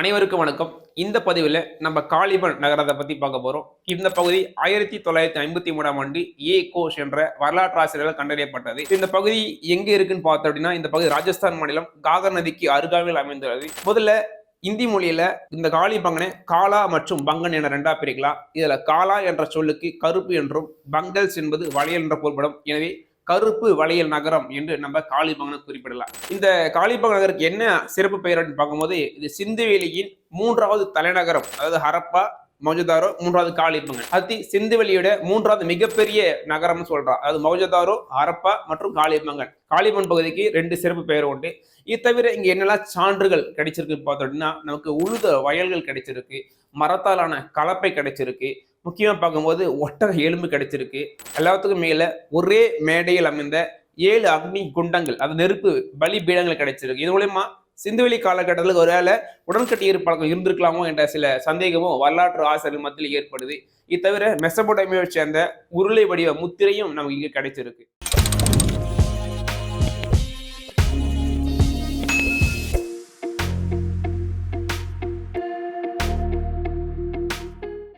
அனைவருக்கும் வணக்கம். இந்த பதிவில் நம்ம காலிபன் நகரத்தை பற்றி பார்க்க போகிறோம் இந்த பகுதி ஆயிரத்தி தொள்ளாயிரத்தி ஐம்பத்தி மூணாம் ஆண்டு ஏ கோஷ் என்ற வரலாற்று ஆசிரியரால் கண்டறியப்பட்டது. இந்த பகுதி எங்கே இருக்குன்னு பார்த்தோம் அப்படின்னா இந்த பகுதி ராஜஸ்தான் மாநிலம் காகர் நதிக்கு அருகாமையில் அமைந்துள்ளது. முதல்ல இந்தி மொழியில இந்த காளி பங்கனை காலா மற்றும் பங்கன் என ரெண்டா பிரிக்கலாம். இதுல காலா என்ற சொல்லுக்கு கருப்பு என்றும் பங்கல்ஸ் என்பது வளையல் என்ற பொருள்படும். எனவே கருப்பு வளையல் நகரம் என்று நம்ம காளிபங்கனை குறிப்பிடலாம். இந்த காளிபங்க நகருக்கு என்ன சிறப்பு பெயர் அப்படின்னு பார்க்கும்போது இது சிந்துவெளியின் மூன்றாவது தலைநகரம் அதாவது ஹரப்பா மௌஜதாரோ மூன்றாவது காளிபங்கன் அது சிந்துவெளியோட மூன்றாவது மிகப்பெரிய நகரம்னு சொல்றான். அதாவது மௌஜதாரோ ஹரப்பா மற்றும் காளிபங்கன் காளிபன் பகுதிக்கு ரெண்டு சிறப்பு பெயர் உண்டு. இது தவிர இங்க என்னெல்லாம் சான்றுகள் கிடைச்சிருக்கு பார்த்தோம் அப்படின்னா நமக்கு உழுத வயல்கள் கிடைச்சிருக்கு மரத்தாலான கலப்பை கிடைச்சிருக்கு முக்கியமாக பார்க்கும்போது ஒட்டக எலும்பு கிடைச்சிருக்கு. எல்லாத்துக்கும் மேலே ஒரே மேடையில் அமைந்த ஏழு அக்னி குண்டங்கள் அது நெருப்பு பலி பீடங்கள் கிடைச்சிருக்கு. இது மூலயமா சிந்துவெளி காலகட்டத்தில் ஒருவேளை உடன்கட்டியர் பழக்கம் இருந்திருக்கலாமோ என்ற சில சந்தேகமும் வரலாற்று ஆசிரியர் மத்தியில் ஏற்படுது. இது தவிர மெசபோடமியாவை சேர்ந்த உருளை வடிவ முத்திரையும் நமக்கு இங்கே கிடைச்சிருக்கு.